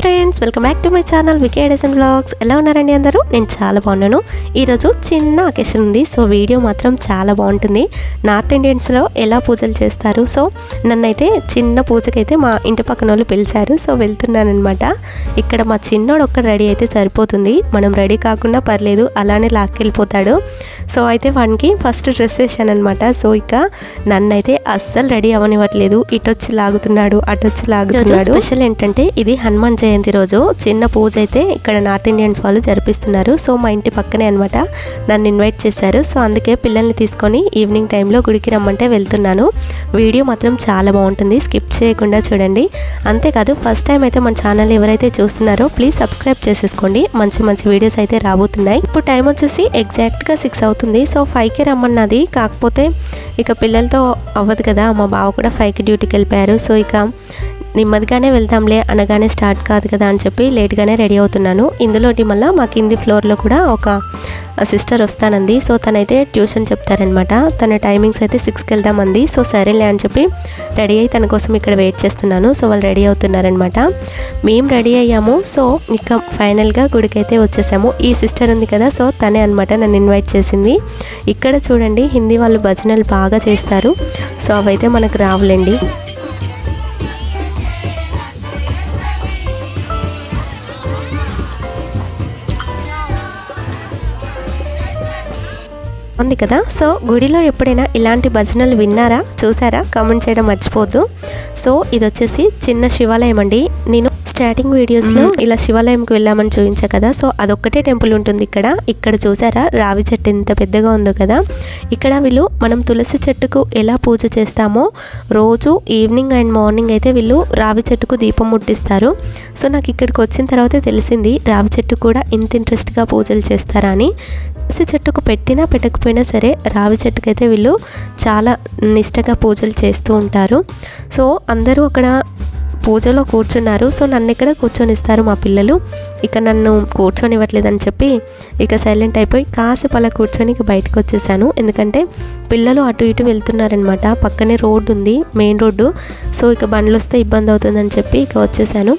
Friends welcome back to my channel వికేడెసన్ vlogs. ఎలా ఉన్నారండి అందరూ? నేను చాలా బాగున్నాను. ఈరోజు చిన్న అకేషన్ ఉంది సో వీడియో మాత్రం చాలా బాగుంటుంది. నార్త్ ఇండియన్స్లో ఎలా పూజలు చేస్తారు? సో నన్నైతే చిన్న పూజకైతే మా ఇంటి పక్కన వాళ్ళు పిలిచారు సో వెళ్తున్నాను అనమాట ఇక్కడ మా చిన్నోడు ఒక్క రెడీ అయితే సరిపోతుంది. మనం రెడీ కాకుండా పర్లేదు అలానే లాక్కెళ్ళిపోతాడు. సో అయితే వానికి ఫస్ట్ డ్రెస్ వేసాను అనమాట సో ఇక నన్నైతే అస్సలు రెడీ అవ్వనివ్వట్లేదు ఇటొచ్చి లాగుతున్నాడు అటొచ్చి లాగుతున్నాడు. స్పెషల్ ఏంటంటే ఇది హనుమాన్ జయంతి రోజు చిన్న పూజ అయితే ఇక్కడ నార్త్ ఇండియన్స్ వాళ్ళు జరిపిస్తున్నారు. సో మా ఇంటి పక్కనే అనమాట నన్ను ఇన్వైట్ చేశారు. సో అందుకే పిల్లల్ని తీసుకొని ఈవినింగ్ టైంలో గుడికి రమ్మంటే వెళ్తున్నాను. వీడియో మాత్రం చాలా బాగుంటుంది. స్కిప్ చేయకుండా చూడండి. అంతేకాదు ఫస్ట్ టైం అయితే మన ఛానల్ ఎవరైతే చూస్తున్నారో ప్లీజ్ సబ్స్క్రైబ్ చేసేసుకోండి. మంచి మంచి వీడియోస్ అయితే రాబోతున్నాయి. ఇప్పుడు టైం వచ్చేసి ఎగ్జాక్ట్గా సిక్స్ అవుతుంది. సో ఫైవ్కి రమ్మన్నది. కాకపోతే ఇక పిల్లలతో అవ్వదు కదా. మా బావ కూడా ఫైవ్కి డ్యూటీకి వెళ్ళిపోయారు. సో ఇక నెమ్మదిగానే వెళ్తాంలే అనగానే స్టార్ట్ కాదు కదా అని చెప్పి లేట్గానే రెడీ అవుతున్నాను. ఇందులోటి మళ్ళీ మా కింది ఫ్లోర్లో కూడా ఒక సిస్టర్ వస్తానంది. సో తనైతే ట్యూషన్ చెప్తారనమాట. తన టైమింగ్స్ అయితే సిక్స్కి వెళ్దామంది. సో సరేలే అని చెప్పి రెడీ అయ్యి తన కోసం ఇక్కడ వెయిట్ చేస్తున్నాను. సో వాళ్ళు రెడీ అవుతున్నారనమాట. మేము రెడీ అయ్యాము. సో ఇంకా ఫైనల్గా గుడికైతే వచ్చేసాము. ఈ సిస్టర్ ఉంది కదా సో తనే అనమాట నన్ను ఇన్వైట్ చేసింది. ఇక్కడ చూడండి హిందీ వాళ్ళు భజనలు బాగా చేస్తారు. సో అవైతే మనకు రావులేండి. ఉంది కదా. సో గుడిలో ఎప్పుడైనా ఇలాంటి భజనలు విన్నారా? చూసారా? కామెంట్ చేయడం మర్చిపోద్దు సో ఇది వచ్చేసి చిన్న శివాలయం అండి. నేను స్టార్టింగ్ వీడియోస్లో ఇలా శివాలయంకి వెళ్ళామని చూపించా కదా. సో అదొక్కటే టెంపుల్ ఉంటుంది ఇక్కడ. ఇక్కడ చూసారా? రావి చెట్టు ఎంత పెద్దగా ఉందో కదా. ఇక్కడ వీళ్ళు మనం తులసి చెట్టుకు ఎలా పూజ చేస్తామో రోజు ఈవినింగ్ అండ్ మార్నింగ్ అయితే వీళ్ళు రావి చెట్టుకు దీపం ముట్టిస్తారు. సో నాకు ఇక్కడికి వచ్చిన తర్వాత తెలిసింది రావి చెట్టు కూడా ఇంత ఇంట్రెస్ట్గా పూజలు చేస్తారా అని. తులసి చెట్టుకు పెట్టినా పెట్టకపోయినా సరే రావి చెట్టుకైతే వీళ్ళు చాలా నిష్టగా పూజలు చేస్తూ ఉంటారు. సో అందరూ అక్కడ పూజలో కూర్చున్నారు. సో నన్ను ఇక్కడ కూర్చొనిస్తారు మా పిల్లలు? ఇక నన్ను కూర్చొనివ్వట్లేదని చెప్పి ఇక సైలెంట్ అయిపోయి కాసేపు అలా కూర్చొని ఇక బయటకు వచ్చేసాను ఎందుకంటే పిల్లలు అటు ఇటు వెళ్తున్నారనమాట పక్కనే రోడ్డు ఉంది మెయిన్ రోడ్డు. సో ఇక బండ్లు వస్తే ఇబ్బంది అవుతుందని చెప్పి ఇక వచ్చేసాను.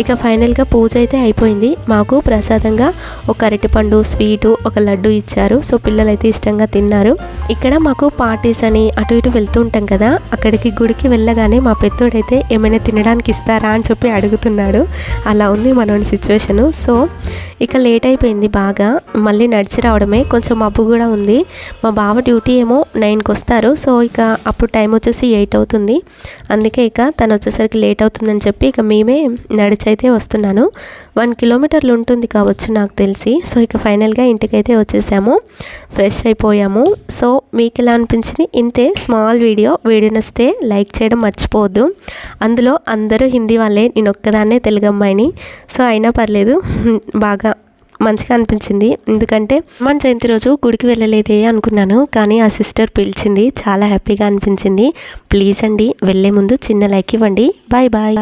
ఇక ఫైనల్గా పూజ అయితే అయిపోయింది. మాకు ప్రసాదంగా ఒక అరటిపండు స్వీటు ఒక లడ్డు ఇచ్చారు. సో పిల్లలైతే ఇష్టంగా తిన్నారు. ఇక్కడ మాకు పార్టీస్ అని అటు ఇటు వెళ్తూ ఉంటాం కదా. అక్కడికి గుడికి వెళ్ళగానే మా పెద్దోడైతే ఏమైనా తినడానికి ఇస్తారా అని చెప్పి అడుగుతున్నాడు. అలా ఉంది మనోని సిచ్యువేషను. సో ఇక లేట్ అయిపోయింది బాగా. మళ్ళీ నడిచి రావడమే. కొంచెం మబ్బు కూడా ఉంది. మా బావ డ్యూటీ ఏమో నైన్కి వస్తారు. సో ఇక అప్పుడు టైం వచ్చేసి ఎయిట్ అవుతుంది. అందుకే ఇక తను వచ్చేసరికి లేట్ అవుతుందని చెప్పి ఇక మేమే నడిచి అయితే వస్తున్నాను. వన్ కిలోమీటర్లు ఉంటుంది కావచ్చు నాకు తెలిసి. సో ఇక ఫైనల్గా ఇంటికైతే వచ్చేసాము. ఫ్రెష్ అయిపోయాము. సో మీకు ఎలా అనిపించింది? ఇంతే స్మాల్ వీడియో. వీడియో నచ్చితే లైక్ చేయడం మర్చిపోవద్దు. అందులో అందరూ హిందీ వాళ్ళే. నేను ఒక్కదాన్నే తెలుగు అమ్మాయిని. సో అయినా పర్లేదు. బాగా మంచిగా అనిపించింది. ఎందుకంటే మన జయంతి రోజు గుడికి వెళ్ళలేదే అనుకున్నాను. కానీ ఆ సిస్టర్ పిలిచింది. చాలా హ్యాపీగా అనిపించింది. ప్లీజ్ అండి వెళ్ళే ముందు చిన్న లైక్ ఇవ్వండి. Bye bye.